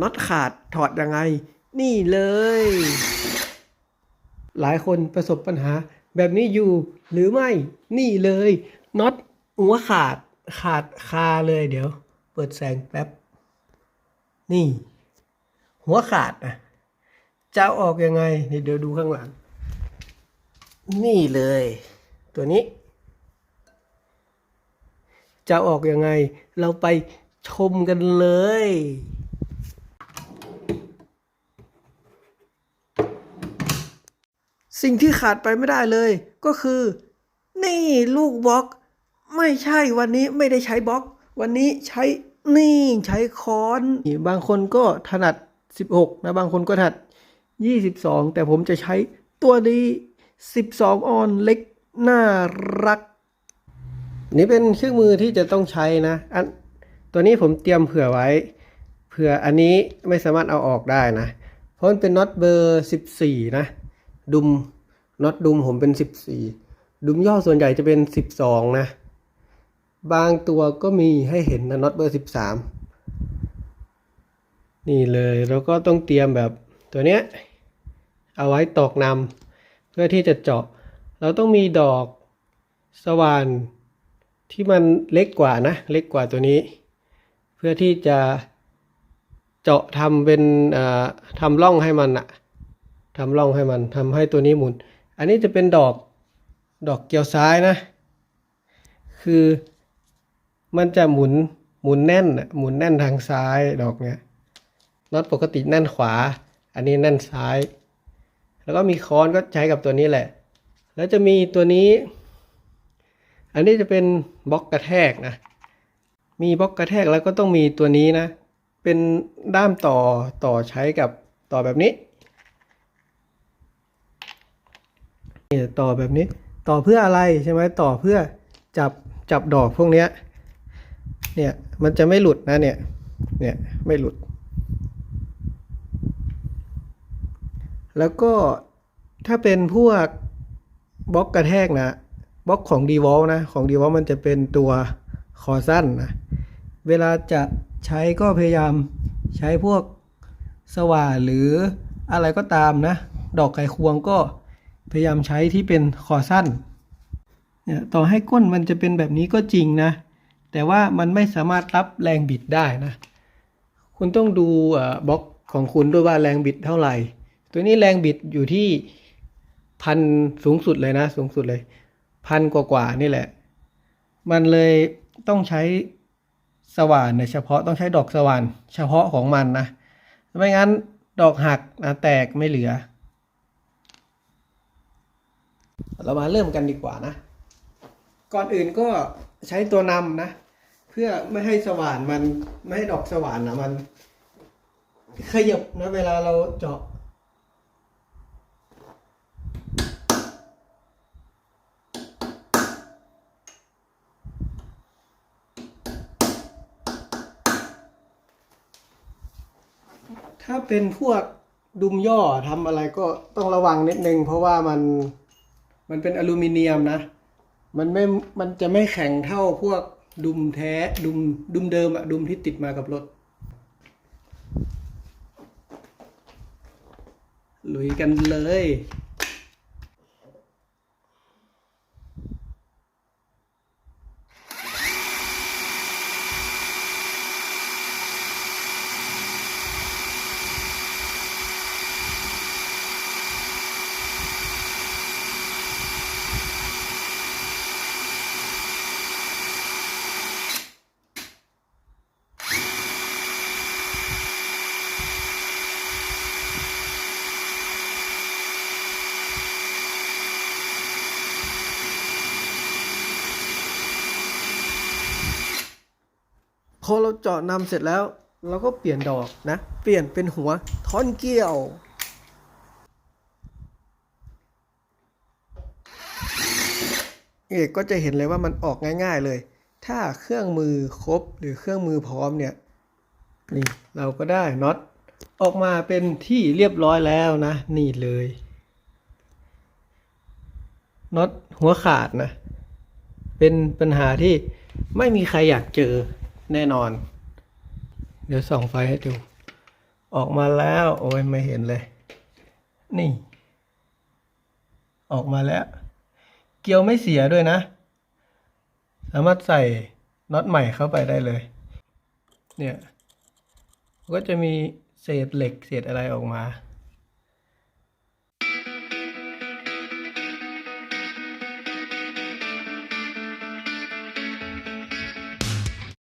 น็อตขาดถอดยังไง นี่เลย หลายคนประสบปัญหาแบบนี้อยู่หรือไม่นี่เลยน็อตหัวขาดขาดคาเลยเดี๋ยว เปิดแสงแป๊บ นี่ หัวขาดนะจะออกยังไงเดี๋ยวดูข้างหลัง นี่เลย ตัวนี้ จะออกยังไง เราไปชมกันเลย สิ่งที่ขาดไปไม่ได้เลย ก็คือ นี่ลูกบล็อก ไม่ใช่วันนี้ไม่ได้ใช้บล็อก วันนี้ใช้นี่ใช้ค้อน บางคนก็ถนัด 16 นะ บางคนก็ถนัด 22 แต่ผมจะใช้ตัวนี้ 12 ออนเล็กน่ารัก นี่เป็นเครื่องมือที่จะต้องใช้นะอันตัวนี้ผมเตรียมเผื่อไว้ เผื่ออันนี้ไม่สามารถเอาออกได้นะ เพราะมันเป็นน็อตเบอร์ 14 นะ ดุมน็อตดุมผมเป็น14ดุมย่อส่วนใหญ่จะเป็น12นะ บางตัวก็มีให้เห็นนะน็อตเบอร์13นี่เลยแล้วก็ต้องเตรียมแบบตัวเนี้ย เอาไว้ตอกนำเพื่อที่จะเจาะ เราต้องมีดอกสว่านที่มันเล็กกว่านะ เล็กกว่าตัวนี้ เพื่อที่จะเจาะทำเป็นเอ่อทำร่องให้มันอะ ทำร่องให้มันทำให้ตัวนี้หมุน อันนี้จะเป็นดอกดอกเกี่ยวซ้ายนะ คือมันจะหมุนหมุนแน่นหมุนแน่นทางซ้ายดอกเนี้ยน็อตปกติแน่นขวา อันนี้แน่นซ้าย แล้วก็มีค้อนก็ใช้กับตัวนี้แหละ แล้วจะมีตัวนี้ อันนี้จะเป็นบล็อกกระแทกนะ มีบล็อกกระแทกแล้วก็ต้องมีตัวนี้นะ เป็นด้ามต่อต่อใช้กับต่อแบบนี้นี่ ต่อแบบนี้ ต่อเพื่ออะไรใช่ไหมต่อเพื่อจับจับดอกพวกเนี้ยเนี่ยมันจะไม่หลุดนะเนี่ยเนี่ยไม่หลุด แล้วก็ถ้าเป็นพวกบล็อกกระแทกนะบล็อกของ d w a l นะของ d w a l มันจะเป็นตัวคอสั้นนะเวลาจะใช้ก็พยายามใช้พวกสว่านหรืออะไรก็ตามนะ ดอกไขควงก็ พยายามใช้ที่เป็นคอสั้นเนี่ยต่อให้ก้นมันจะเป็นแบบนี้ก็จริงนะ แต่ว่ามันไม่สามารถรับแรงบิดได้นะ คุณต้องดูบล็อกของคุณด้วยว่าแรงบิดเท่าไหร่ ตัวนี้แรงบิดอยู่ที่พันสูงสุดเลยนะ สูงสุดเลย พันกว่าๆนี่แหละ มันเลยต้องใช้สว่านในเฉพาะต้องใช้ดอกสว่านเฉพาะของมันนะ ไม่งั้นดอกหักนะแตกไม่เหลือ เรามาเริ่มกันดีกว่านะ ก่อนอื่นก็ใช้ตัวนำนะ เพื่อไม่ให้สว่านมันไม่ให้ดอกสว่านนะมันขยับนะเวลาเราเจาะถ้าเป็นพวกดุมย่อทำอะไรก็ต้องระวังนิดนึง เพราะว่ามัน มันเป็นอลูมิเนียมนะ มันไม่ มันจะไม่แข็งเท่าพวกดุมแท้ดุมดุมเดิมอะดุมที่ติดมากับรถ ลุยกันเลย อเราเจาะนำเสร็จแล้วเราก็เปลี่ยนดอกนะ เปลี่ยนเป็นหัวท่อนเกี่ยว เอกก็จะเห็นเลยว่ามันออกง่าย ๆเลย ถ้าเครื่องมือครบหรือเครื่องมือพร้อมเนี่ยนี่เราก็ได้น็อตออกมาเป็นที่เรียบร้อยแล้วนะ นี่เลยน็อตหัวขาดนะ เป็นปัญหาที่ไม่มีใครอยากเจอ แน่นอน เดี๋ยวส่องไฟให้ดู ออกมาแล้ว โอ้ยไม่เห็นเลย นี่ ออกมาแล้ว เกลียวไม่เสียด้วยนะ สามารถใส่น็อตใหม่เข้าไปได้เลย เนี่ย ก็จะมีเศษเหล็กเศษอะไรออกมา